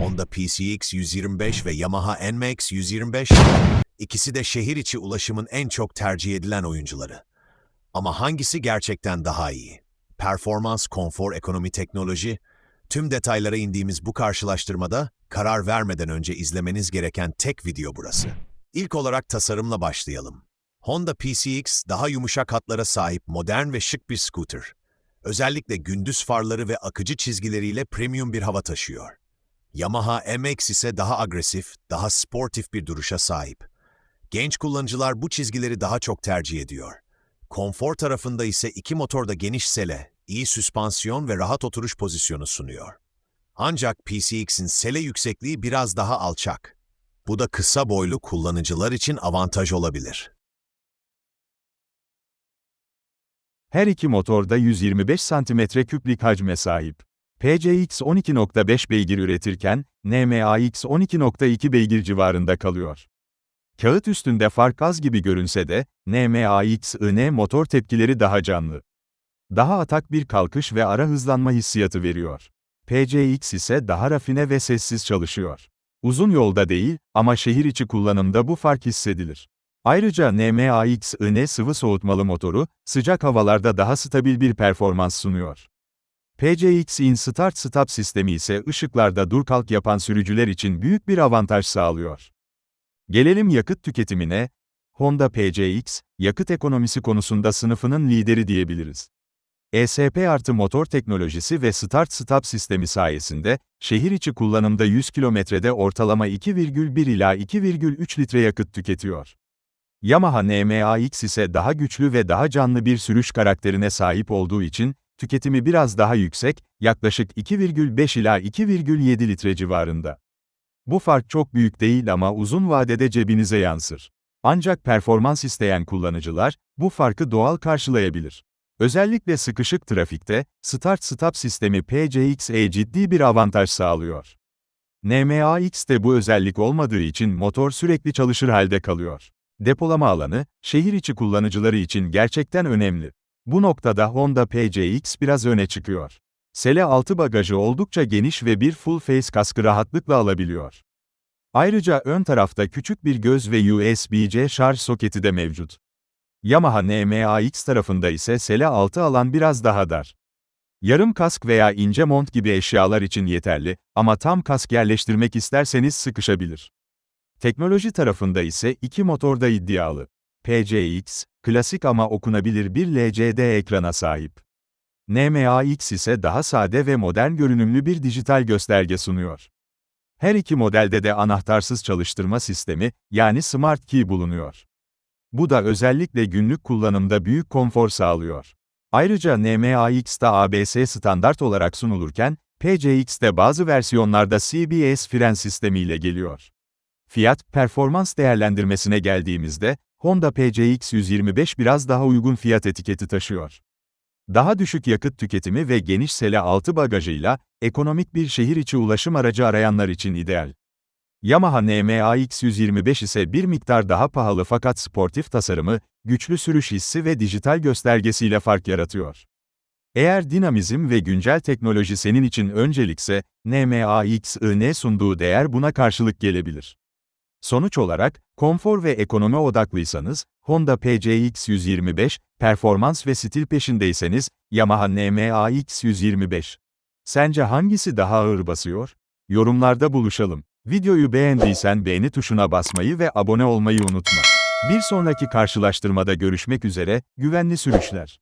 Honda PCX 125 ve Yamaha NMAX 125 ikisi de şehir içi ulaşımın en çok tercih edilen oyuncuları. Ama hangisi gerçekten daha iyi? Performans, konfor, ekonomi, teknoloji, tüm detaylara indiğimiz bu karşılaştırmada karar vermeden önce izlemeniz gereken tek video burası. İlk olarak tasarımla başlayalım. Honda PCX daha yumuşak hatlara sahip modern ve şık bir scooter. Özellikle gündüz farları ve akıcı çizgileriyle premium bir hava taşıyor. Yamaha MX ise daha agresif, daha sportif bir duruşa sahip. Genç kullanıcılar bu çizgileri daha çok tercih ediyor. Konfor tarafında ise iki motor da geniş sele, iyi süspansiyon ve rahat oturuş pozisyonu sunuyor. Ancak PCX'in sele yüksekliği biraz daha alçak. Bu da kısa boylu kullanıcılar için avantaj olabilir. Her iki motor da 125 cm3'lik hacme sahip. PCX 12.5 beygir üretirken, NMAX 12.2 beygir civarında kalıyor. Kağıt üstünde fark az gibi görünse de, NMAX IN motor tepkileri daha canlı. Daha atak bir kalkış ve ara hızlanma hissiyatı veriyor. PCX ise daha rafine ve sessiz çalışıyor. Uzun yolda değil ama şehir içi kullanımda bu fark hissedilir. Ayrıca NMAX IN sıvı soğutmalı motoru, sıcak havalarda daha stabil bir performans sunuyor. PCX'in Start-Stop sistemi ise ışıklarda dur kalk yapan sürücüler için büyük bir avantaj sağlıyor. Gelelim yakıt tüketimine. Honda PCX, yakıt ekonomisi konusunda sınıfının lideri diyebiliriz. ESP artı motor teknolojisi ve Start-Stop sistemi sayesinde, şehir içi kullanımda 100 kilometrede ortalama 2,1 ila 2,3 litre yakıt tüketiyor. Yamaha NMAX ise daha güçlü ve daha canlı bir sürüş karakterine sahip olduğu için, tüketimi biraz daha yüksek, yaklaşık 2,5 ila 2,7 litre civarında. Bu fark çok büyük değil ama uzun vadede cebinize yansır. Ancak performans isteyen kullanıcılar, bu farkı doğal karşılayabilir. Özellikle sıkışık trafikte, Start-Stop sistemi PCX'e ciddi bir avantaj sağlıyor. NMAX'te bu özellik olmadığı için motor sürekli çalışır halde kalıyor. Depolama alanı, şehir içi kullanıcıları için gerçekten önemli. Bu noktada Honda PCX biraz öne çıkıyor. Sele altı bagajı oldukça geniş ve bir full face kaskı rahatlıkla alabiliyor. Ayrıca ön tarafta küçük bir göz ve USB-C şarj soketi de mevcut. Yamaha NMAX tarafında ise sele altı alan biraz daha dar. Yarım kask veya ince mont gibi eşyalar için yeterli ama tam kask yerleştirmek isterseniz sıkışabilir. Teknoloji tarafında ise iki motor da iddialı. PCX, klasik ama okunabilir bir LCD ekrana sahip. NMAX ise daha sade ve modern görünümlü bir dijital gösterge sunuyor. Her iki modelde de anahtarsız çalıştırma sistemi, yani Smart Key bulunuyor. Bu da özellikle günlük kullanımda büyük konfor sağlıyor. Ayrıca NMAX'ta ABS standart olarak sunulurken, PCX'te bazı versiyonlarda CBS fren sistemiyle geliyor. Fiyat, performans değerlendirmesine geldiğimizde, Honda PCX 125 biraz daha uygun fiyat etiketi taşıyor. Daha düşük yakıt tüketimi ve geniş sele altı bagajıyla, ekonomik bir şehir içi ulaşım aracı arayanlar için ideal. Yamaha NMAX 125 ise bir miktar daha pahalı fakat sportif tasarımı, güçlü sürüş hissi ve dijital göstergesiyle fark yaratıyor. Eğer dinamizm ve güncel teknoloji senin için öncelikse, NMAX'ın sunduğu değer buna karşılık gelebilir. Sonuç olarak, konfor ve ekonomi odaklıysanız, Honda PCX 125, performans ve stil peşindeyseniz, Yamaha NMAX 125. Sence hangisi daha ağır basıyor? Yorumlarda buluşalım. Videoyu beğendiysen beğeni tuşuna basmayı ve abone olmayı unutma. Bir sonraki karşılaştırmada görüşmek üzere, güvenli sürüşler.